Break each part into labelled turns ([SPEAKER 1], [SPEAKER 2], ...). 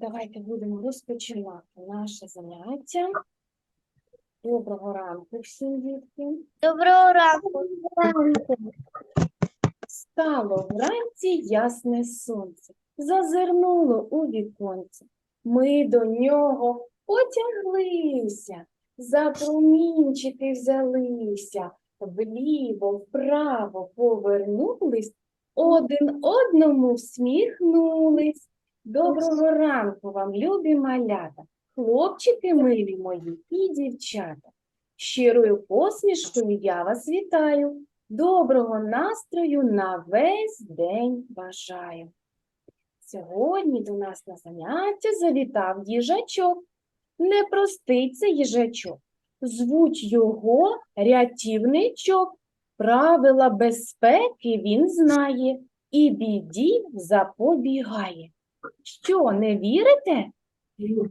[SPEAKER 1] давайте будемо розпочинати наше заняття. Доброго ранку всім дітки.
[SPEAKER 2] Доброго ранку.
[SPEAKER 1] Стало вранці ясне сонце, зазирнуло у віконце. Ми до нього потяглися, за промінчики взялися, вліво, вправо повернулись, один одному всміхнулись. Доброго ранку вам, любі малята, хлопчики милі мої і дівчата. Щирою посмішкою я вас вітаю. Доброго настрою на весь день бажаю. Сьогодні до нас на заняття завітав їжачок. Непростий це їжачок. Звуть його рятівничок. Правила безпеки він знає і біді запобігає. Що, не вірите?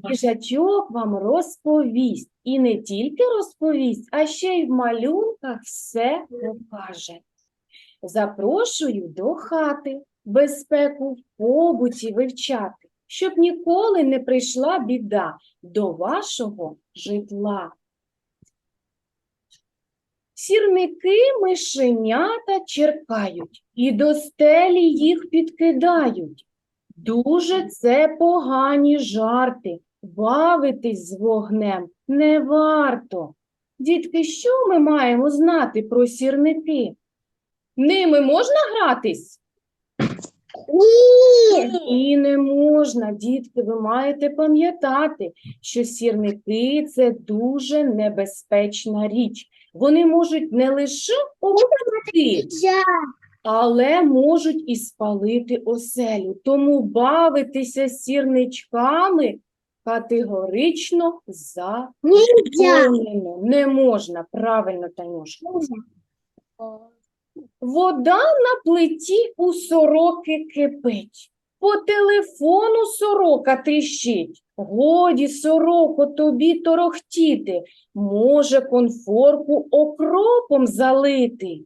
[SPEAKER 1] Їжачок вам розповість. І не тільки розповість, а ще й в малюнках все покаже. Запрошую до хати безпеку в побуті вивчати, щоб ніколи не прийшла біда до вашого житла. Сірники мишенята черкають і до стелі їх підкидають. Дуже це погані жарти. Бавитись з вогнем не варто. Дітки, що ми маємо знати про сірники? Ними можна гратись?
[SPEAKER 2] Ні.
[SPEAKER 1] І не можна, дітки, ви маєте пам'ятати, що сірники це дуже небезпечна річ. Вони можуть не лише опекти, але можуть і спалити оселю. Тому бавитися сірничками категорично заборонено. Не можна, правильно, Танюшка. Вода на плиті у сороки кипить. По телефону сорока тріщить. Годі, сороко, тобі торохтіти. Може, конфорку окропом залити.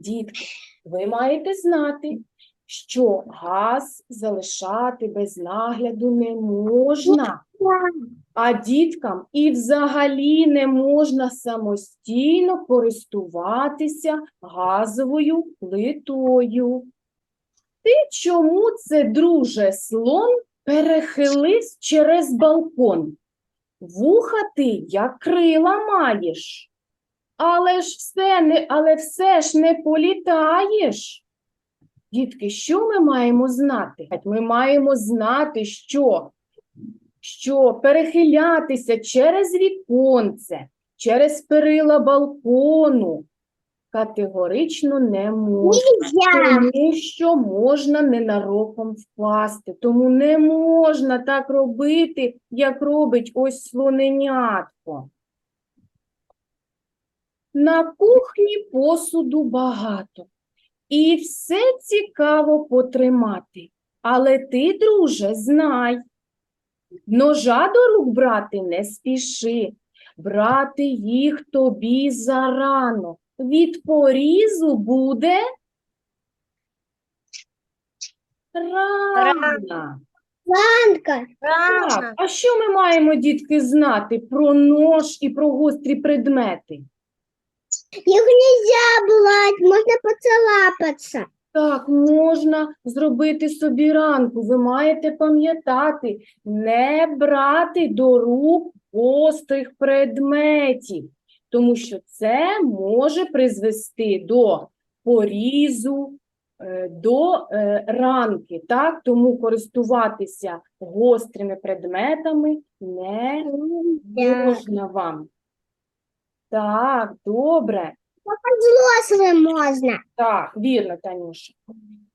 [SPEAKER 1] Дітки, ви маєте знати, що газ залишати без нагляду не можна. А діткам і взагалі не можна самостійно користуватися газовою плитою. Ти чому це, друже, слон, перехились через балкон? Вуха ти, як крила маєш, але ж все не, але все ж не політаєш. Дітки, що ми маємо знати? Ми маємо знати, що що перехилятися через віконце, через перила балкону категорично не можна, тому що можна ненароком впасти. Тому не можна так робити, як робить ось слоненятко. На кухні посуду багато, і все цікаво потримати. Але ти, друже, знай, Ножа до рук брати не спіши, брати їх тобі зарано. Від порізу буде рана.
[SPEAKER 2] Ранка.
[SPEAKER 1] Так, а що ми маємо, дітки, знати про нож і про гострі предмети?
[SPEAKER 2] Их нельзя брать, можно поцарапаться.
[SPEAKER 1] Так, можна зробити собі ранку. Ви маєте пам'ятати, не брати до рук гострих предметів, тому що це може призвести до порізу, е, до е, ранки. Так? Тому користуватися гострими предметами не можна вам. Так, добре.
[SPEAKER 2] Взрослым можно.
[SPEAKER 1] Так, вірно, Танюша.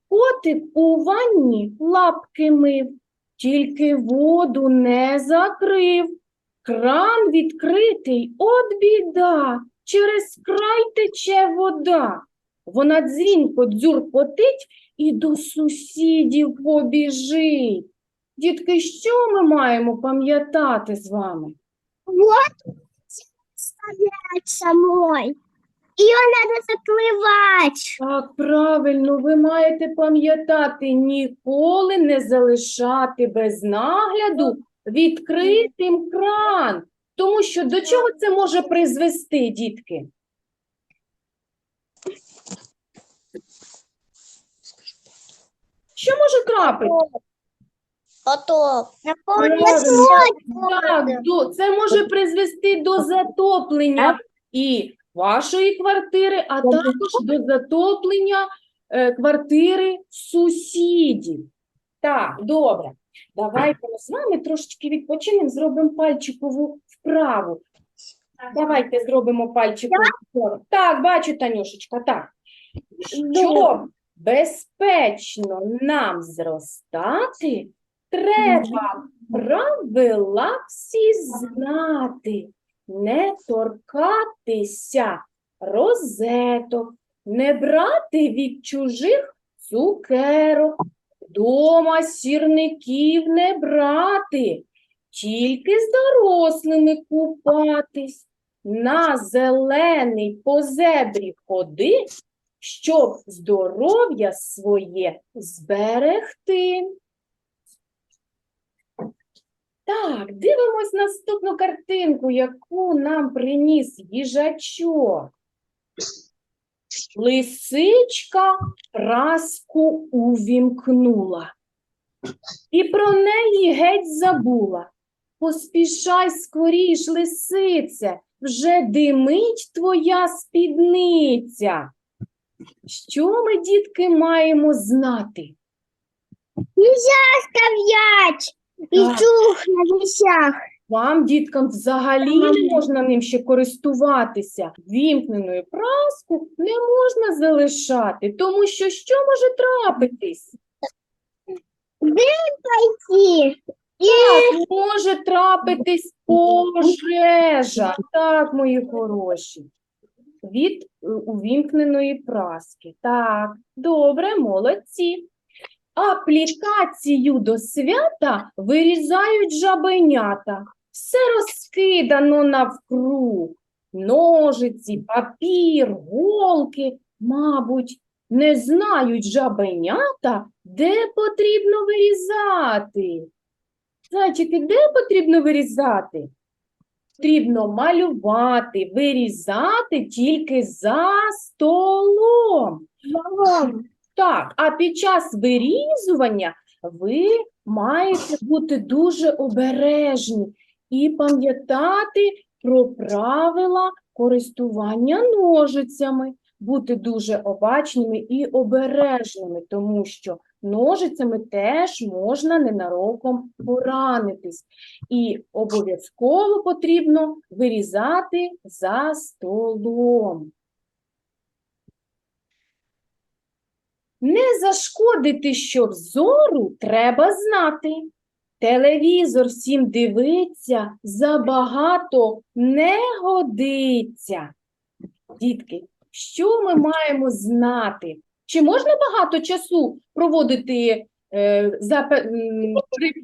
[SPEAKER 1] Котик у ванні лапки мив, тільки воду не закрив. Кран відкритий, от біда, через край тече вода. Вона дзвінко дзюркотить і до сусідів побіжить. Дітки, що ми маємо пам'ятати з вами?
[SPEAKER 2] Вот оставлять самой. Ее надо заплывать.
[SPEAKER 1] Так, правильно, ви маєте пам'ятати, ніколи не залишати без нагляду відкритим кран. Тому що до чого це може призвести, дітки? Що може трапити?
[SPEAKER 2] Потоп.
[SPEAKER 1] Так, до, це може призвести до затоплення і вашої квартири, а також до затоплення е, квартири сусідів. Так, добре. Давайте ми з вами трошечки відпочинемо, зробимо пальчикову вправу. Давайте зробимо пальчикову вправу. Так, бачу, Танюшечка, так. Щоб безпечно нам зростати, треба правила всі знати, не торкатися розеток, не брати від чужих цукерок, дома сірників не брати, тільки з дорослими купатись, на зелений по зебрі ходи, щоб здоров'я своє зберегти. Так, дивимось наступну картинку, яку нам приніс їжачок. Лисичка праску увімкнула і про неї геть забула. Поспішай скоріш, лисице, вже димить твоя спідниця. Що ми, дітки, маємо знати?
[SPEAKER 2] Оставлять. И
[SPEAKER 1] Так.
[SPEAKER 2] чух на вещах.
[SPEAKER 1] Вам, діткам, взагалі не можна ним ще користуватися. Вімкненою праску не можна залишати, тому що що може трапитись?
[SPEAKER 2] Пойти.
[SPEAKER 1] Так, може трапитись пожежа. Так, мої хороші. Від увімкненої праски. Так, добре, молодці. Аплікацію до свята вирізають жабенята. Все розкидано навкруг. Ножиці, папір, голки. Мабуть, не знають жабенята, де потрібно вирізати. Зайчики, де потрібно вирізати? Потрібно малювати, вирізати тільки за столом. Так, а під час вирізування ви маєте бути дуже обережні і пам'ятати про правила користування ножицями, бути дуже обачними і обережними, тому що ножицями теж можна ненароком поранитись. І обов'язково потрібно вирізати за столом. Не зашкодити, щоб зору треба знати. Телевізор всім дивиться, забагато не годиться. Дітки, що ми маємо знати? Чи можна багато часу проводити е, за,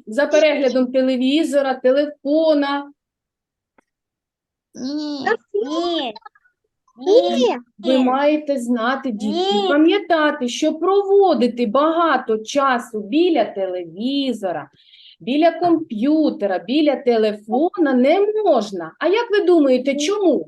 [SPEAKER 1] за переглядом телевізора, телефона?
[SPEAKER 2] Нет.
[SPEAKER 1] Ви маєте знати, дітки, пам'ятати, що проводити багато часу біля телевізора, біля комп'ютера, біля телефона не можна. А як ви думаєте, чому?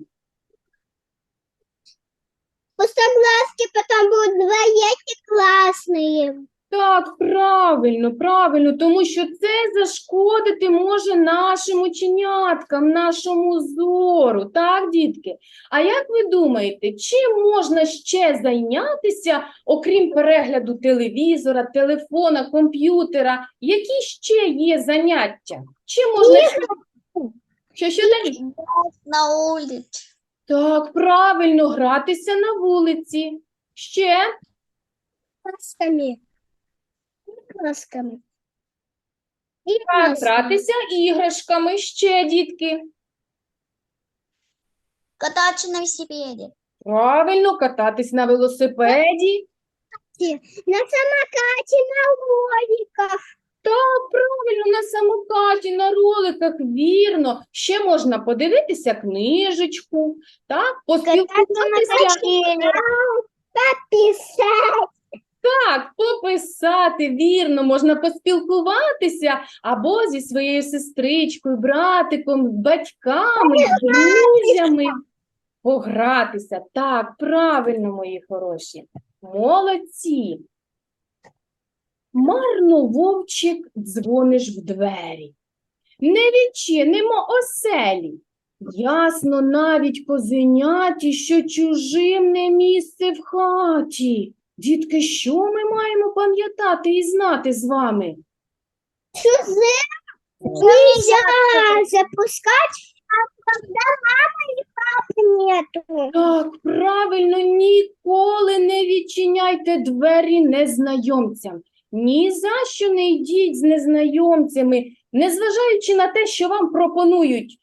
[SPEAKER 2] Пустоглазки потом будут двояки классные.
[SPEAKER 1] Так, правильно, правильно, тому що це зашкодити може нашим ученяткам, нашому зору, так, дітки? А як ви думаєте, чим можна ще зайнятися, окрім перегляду телевізора, телефона, комп'ютера? Які ще є заняття? Чим можна ще... Що, що
[SPEAKER 2] На улице.
[SPEAKER 1] Так, правильно, гратися на вулиці. Ще?
[SPEAKER 2] Красками. Красками. И
[SPEAKER 1] Так, гратися іграшками. Ще, дітки.
[SPEAKER 2] Кататься на велосипеде.
[SPEAKER 1] Правильно, кататись на велосипеді.
[SPEAKER 2] На самокате, на лодиках.
[SPEAKER 1] Так, правильно, на самокаті, на роликах, вірно. Ще можна подивитися книжечку, так, поспілкуватися,
[SPEAKER 2] Пописать.
[SPEAKER 1] Так, пописати, вірно, можна поспілкуватися або зі своєю сестричкою, братиком, батьками, друзями, погратися. Так, правильно, мої хороші. Молодці. Марно, вовчик, дзвониш в двері. Не відчинимо оселі. Ясно навіть козеняті, що чужим не місце в хаті. Дітки, що ми маємо пам'ятати і знати з вами?
[SPEAKER 2] Чужим нельзя запускать, а когда мама и папы нету.
[SPEAKER 1] Так, правильно, ніколи не відчиняйте двері незнайомцям. Ні за що не йдіть з незнайомцями, незважаючи на те, що вам пропонують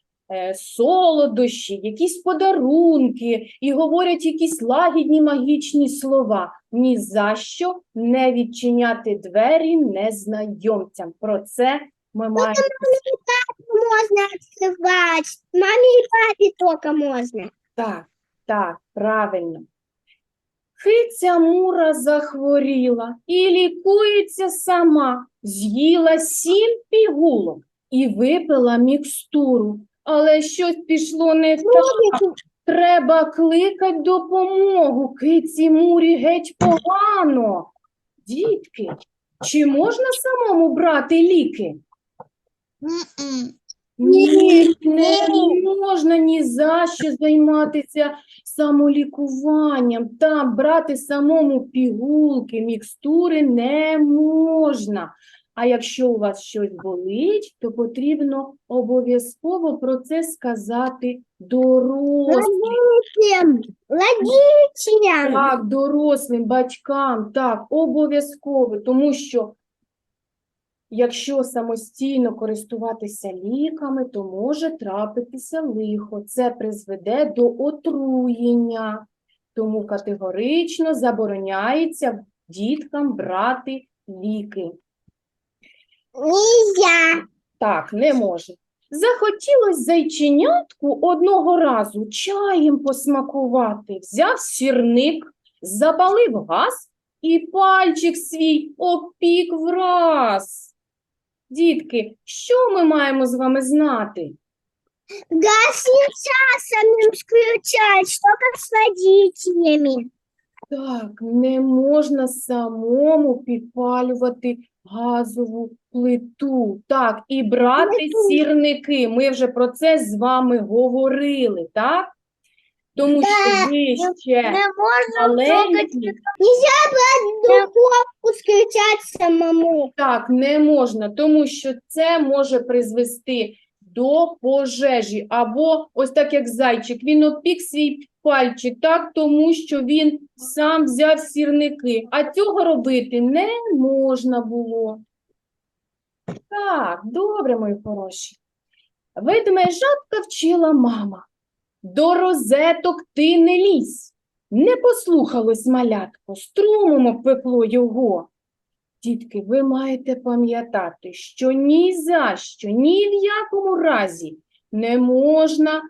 [SPEAKER 1] солодощі, якісь подарунки і говорять якісь лагідні магічні слова. Ні за що не відчиняти двері незнайомцям. Про це ми маємо.
[SPEAKER 2] Можно открывать. Маме и папе только можно.
[SPEAKER 1] Так, так, правильно. Киця Мура захворіла і лікується сама, з'їла сім пігулок і випила мікстуру. Але щось пішло не так. Треба кликать допомогу. Киці Мурі геть погано. Дітки, чи можна самому брати ліки? Ні, не можна ні за що займатися самолікуванням. Там брати самому пігулки, мікстури не можна. А якщо у вас щось болить, то потрібно обов'язково про це сказати дорослим.
[SPEAKER 2] Родителям.
[SPEAKER 1] Так, дорослим батькам, так, обов'язково, тому що якщо самостійно користуватися ліками, то може трапитися лихо. Це призведе до отруєння. Тому категорично забороняється діткам брати ліки.
[SPEAKER 2] Нельзя.
[SPEAKER 1] Так, не може. Захотілось зайченятку одного разу чаєм посмакувати. Взяв сірник, запалив газ і пальчик свій опік враз. Дітки, що ми маємо з вами знати?
[SPEAKER 2] Газ нельзя самим включать, только с родителями.
[SPEAKER 1] Так, не можна самому підпалювати газову плиту. Так, і брати
[SPEAKER 2] Плиту.
[SPEAKER 1] сірники. Ми вже про це з вами говорили, так? Тому що
[SPEAKER 2] Так,
[SPEAKER 1] ви ще
[SPEAKER 2] можно
[SPEAKER 1] маленькі.
[SPEAKER 2] Нельзя духовку включать самому.
[SPEAKER 1] Так, не можна, тому що це може призвести до пожежі. Або ось так як зайчик, він опік свій пальчик, так, тому що він сам взяв сірники, а цього робити не можна було. Так, добре, мої хороші. Ведмежатка вчила мама. До розеток ти не лізь. Не послухалось малятко, струмом обпекло його. Дітки, ви маєте пам'ятати, що ні за що, ні в якому разі не можна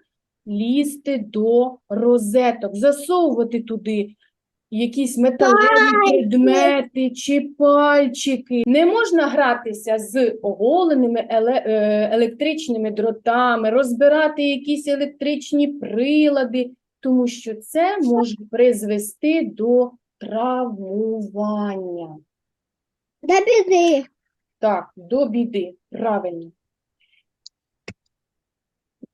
[SPEAKER 1] лізти до розеток, засовувати туди якісь металеві предмети чи пальчики. Не можна гратися з оголеними е, електричними дротами, розбирати якісь електричні прилади, тому що це може призвести до травмування.
[SPEAKER 2] До біди.
[SPEAKER 1] Так, до біди, правильно.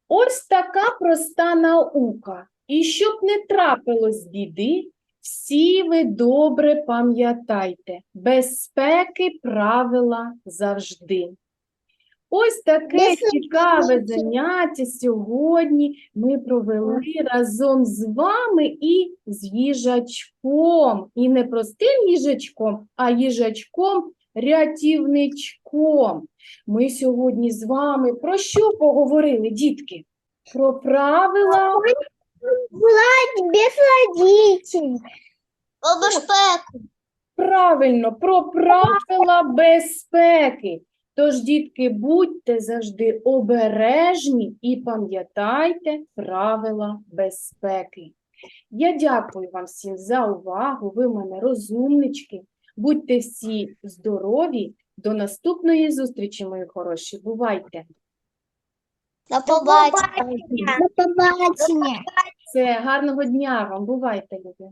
[SPEAKER 1] Ось така проста наука. І щоб не трапилось біди, всі ви добре пам'ятайте, безпеки правила завжди. Ось таке цікаве заняття сьогодні ми провели разом з вами і з їжачком. І не простим їжачком, а їжачком рятівничком. Ми сьогодні з вами про що поговорили, дітки? Про правила
[SPEAKER 2] без. О, безпеку.
[SPEAKER 1] Правильно, про правила безпеки. Тож, дітки, будьте завжди обережні і пам'ятайте правила безпеки. Я дякую вам всім за увагу. Ви в мене розумнички. Будьте всі здорові. До наступної зустрічі, мої хороші. Бувайте!
[SPEAKER 3] До побачення.
[SPEAKER 2] До побачення.
[SPEAKER 1] Це гарного дня вам. Бувайте, люди.